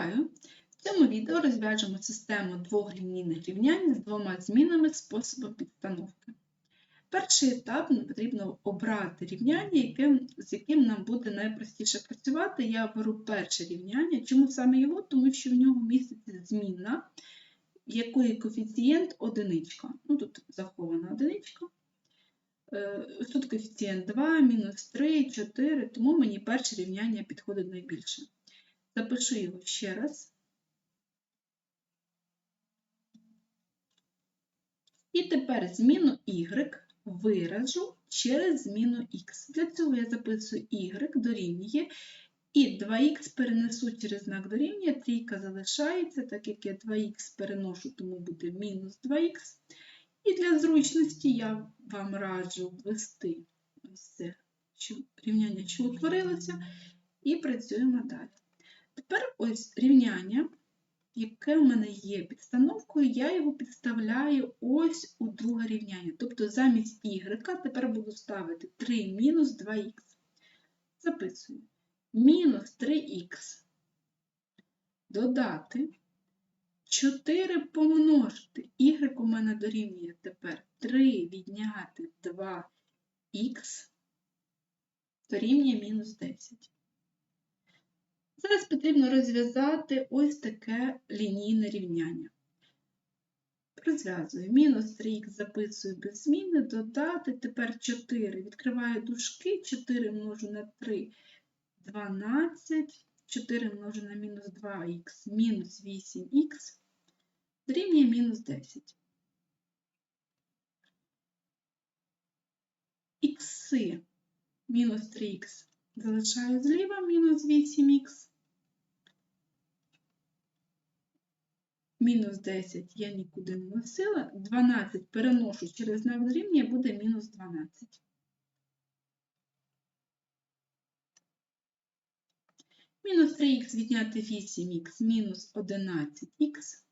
Вітаю! В цьому відео розв'яжемо систему двох лінійних рівнянь з двома змінами способу підстановки. Перший етап потрібно обрати рівняння, яким, з яким нам буде найпростіше працювати. Я беру перше рівняння. Чому саме його? Тому що в нього міститься зміна, в якої коефіцієнт одиничка. Ну, тут захована одиничка. Е, Тут коефіцієнт 2, мінус 3, 4, тому мені перше рівняння підходить найбільше. Запишу його ще раз. І тепер зміну y виражу через зміну x. Для цього я записую y дорівнює, і 2х перенесу через знак дорівнює, трійка залишається, так як я 2х переношу, тому буде мінус 2х. І для зручності я вам раджу ввести ось це рівняння, що утворилося, і працюємо далі. Тепер ось рівняння, яке в мене є підстановкою, я його підставляю ось у друге рівняння. Тобто замість y тепер буду ставити 3 мінус 2х. Записую. Мінус 3х. Додати 4 помножити. Y у мене дорівнює тепер 3 відняти 2х дорівнює мінус 10. Зараз потрібно розв'язати ось таке лінійне рівняння. Розв'язую. Мінус 3х записую без зміни, додати. Тепер 4. Відкриваю дужки, 4 множу на 3 12, 4 множу на мінус 2х, мінус 8х, дорівнює мінус 10. Ікси мінус 3х залишаю зліва, мінус 8х. Мінус 10 я нікуди не носила. 12 переношу через знак дорівнює, буде мінус 12. Мінус 3х відняти 8х, мінус 11х.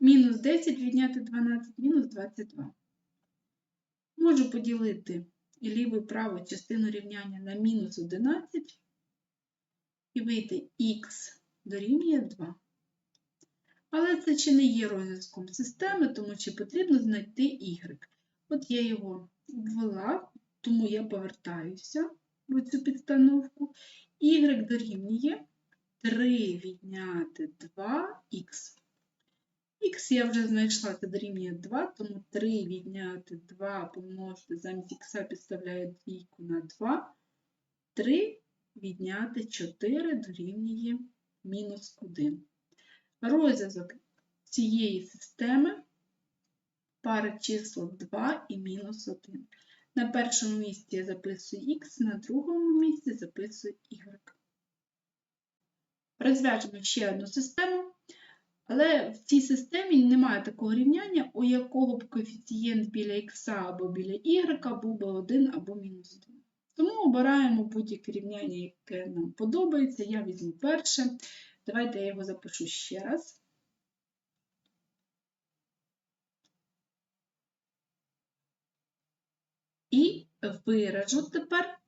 Мінус 10 відняти 12, мінус 22. Можу поділити і ліву праву частину рівняння на мінус 11 і вийти х дорівнює 2. Але це ще не є розв'язком системи, тому що потрібно знайти y. От я його ввела, тому я повертаюся в цю підстановку. y дорівнює 3 відняти 2х. Х я вже знайшла, це дорівнює 2, тому 3 відняти 2 помножити замість х підставляю двійку на 2. 3 відняти 4 дорівнює мінус 1. Розв'язок цієї системи пари число 2 і мінус 1. На першому місці я записую х, на другому місці записую y. Розв'яжемо ще одну систему. Але в цій системі немає такого рівняння, у якого б коефіцієнт біля х або біля y був би 1 або мінус 1. Тому обираємо будь-яке рівняння, яке нам подобається. Я візьму перше. Давайте я його запишу ще раз. І виражу тепер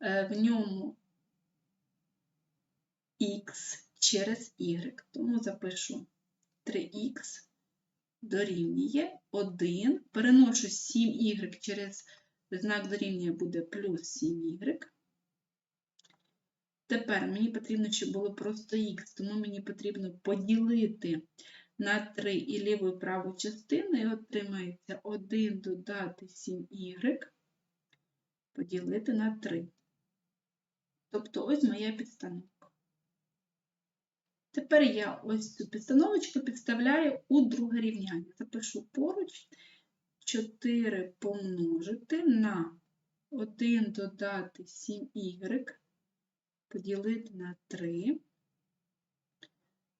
е, в ньому х через y. Тому запишу 3х дорівнює 1. Переношу 7y через знак дорівнює буде плюс 7y. Тепер мені потрібно, щоб було просто х, тому мені потрібно поділити на 3 і ліву і праву частину, і отримається 1 додати 7y, поділити на 3. Тобто ось моя підстановка. Тепер я ось цю підстановочку підставляю у друге рівняння. Запишу поруч. 4 помножити на 1 додати 7y, поділити на 3,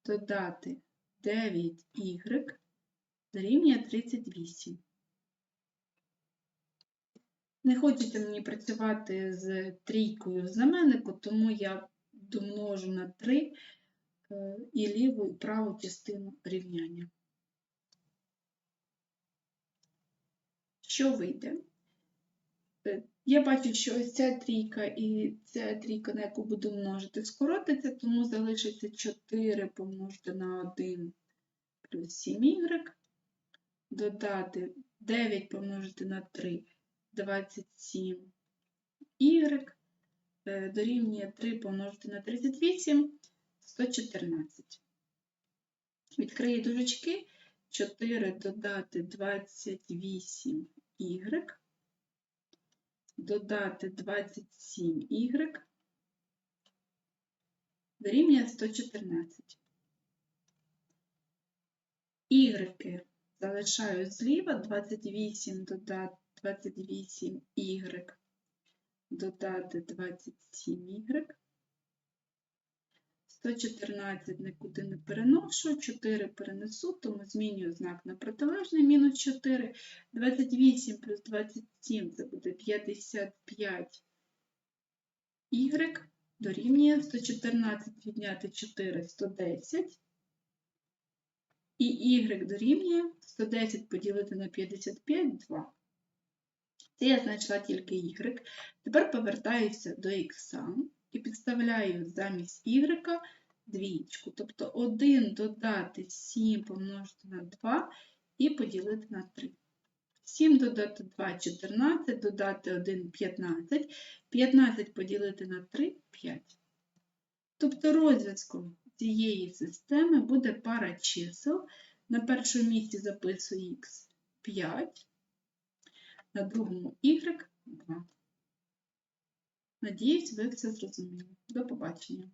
додати 9y дорівнює 38. Не хочеться мені працювати з трійкою в знаменнику, тому я домножу на 3 і ліву і праву частину рівняння. Що вийде? Я бачу, що ось ця трійка і ця трійка, на яку буду множити, скоротиться, тому залишиться 4 помножити на 1 плюс 7y, додати 9 помножити на 3 27y, е, дорівнює 3 помножити на 38 114. Відкрию дужечки. 4 додати 28y, додати 27y, дорівнює 114. Y залишаю зліва, 28 додати 28y, додати 27y. 114 нікуди не переношу, 4 перенесу, тому змінюю знак на протилежний, мінус 4. 28 плюс 27 це буде 55 y дорівнює 114 відняти 4 110. І y дорівнює 110 поділити на 55 2. Це я знайшла тільки y. Тепер повертаюся до х і підставляю замість y двічку. Тобто 1 додати 7 помножити на 2 і поділити на 3. 7 додати 2 14, додати 1 15, 15 поділити на 3 5. Тобто розв'язком цієї системи буде пара чисел. На першому місці записую х 5, на другому y 2. Надіюсь, ви все зрозуміли. До побачення.